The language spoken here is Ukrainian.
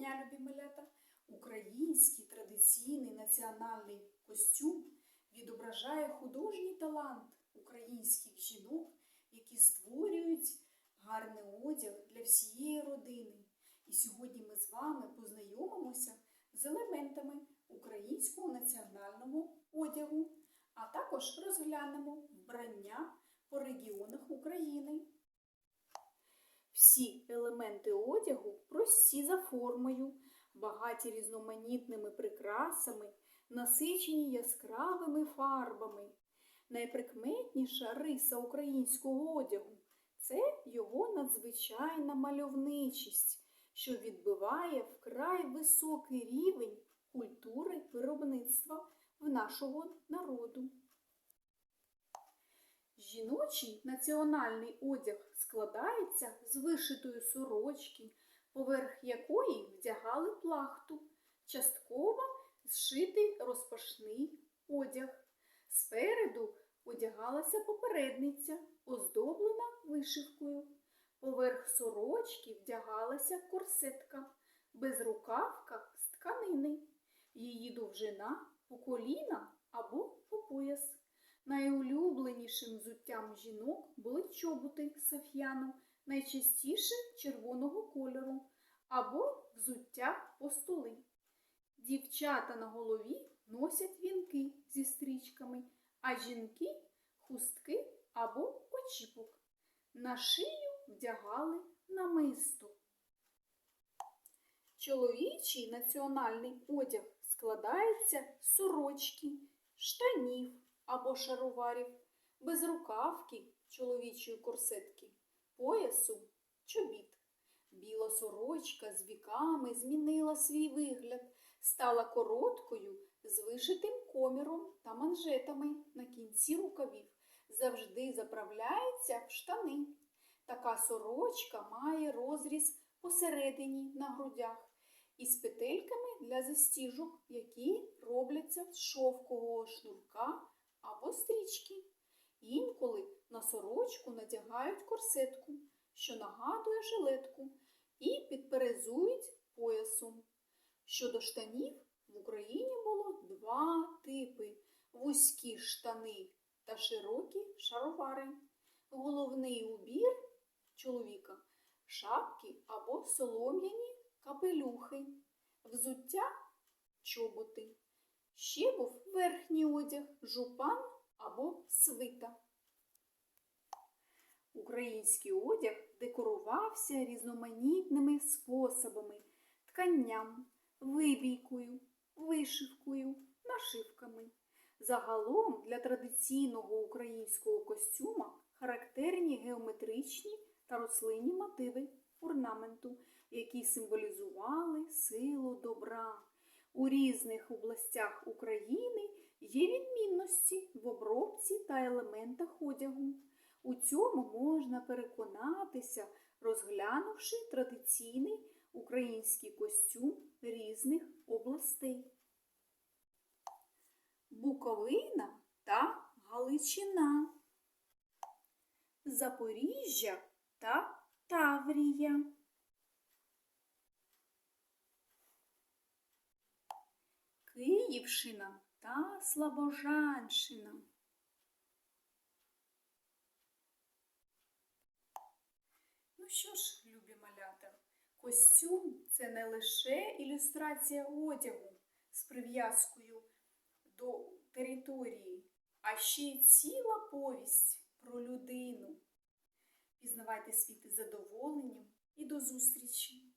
дня, любі! Український традиційний національний костюм відображає художній талант українських жінок, які створюють гарний одяг для всієї родини. І сьогодні ми з вами познайомимося з елементами українського національного одягу, а також розглянемо вбрання по регіонах України. Всі елементи одягу прості за формою, багаті різноманітними прикрасами, насичені яскравими фарбами. Найприкметніша риса українського одягу це його надзвичайна мальовничість, що відбиває вкрай високий рівень культури виробництва в нашого народу. Жіночий національний одяг складається з вишитої сорочки, поверх якої вдягали плахту, частково зшитий розпашний одяг. Спереду одягалася попередниця, оздоблена вишивкою. Поверх сорочки вдягалася корсетка, безрукавка з тканини. Її довжина по коліна або по пояс. Найулюбленішим взуттям жінок були чоботи саф'яну, найчастіше червоного кольору, або взуття постоли. Дівчата на голові носять вінки зі стрічками, а жінки хустки або очіпок. На шию вдягали намисто. Чоловічий національний одяг складається з сорочки, штанів або шароварів, безрукавки чоловічої корсетки, поясу чобіт. Біла сорочка з віками змінила свій вигляд, стала короткою з вишитим коміром та манжетами на кінці рукавів. Завжди заправляється в штани. Така сорочка має розріз посередині на грудях із петельками для застіжок, які робляться з шовкового шнурка або стрічки. Інколи на сорочку надягають корсетку, що нагадує жилетку, і підперезують поясом. Щодо штанів, в Україні було два типи вузькі штани та широкі шаровари. Головний убір чоловіка шапки або солом'яні капелюхи, взуття чоботи. Ще був верхній одяг, жупан або свита. Український одяг декорувався різноманітними способами тканням, вибійкою, вишивкою, нашивками. Загалом для традиційного українського костюма характерні геометричні та рослинні мотиви орнаменту, які символізували силу добра. У різних областях України є відмінності в обробці та елементах одягу. У цьому можна переконатися, розглянувши традиційний український костюм різних областей. Буковина та Галичина, Запоріжжя та Таврія. Київщина та Слобожанщина. Ну що ж, любі малята, костюм це не лише ілюстрація одягу з прив'язкою до території, а ще й ціла повість про людину. Пізнавайте світ задоволенням і до зустрічі!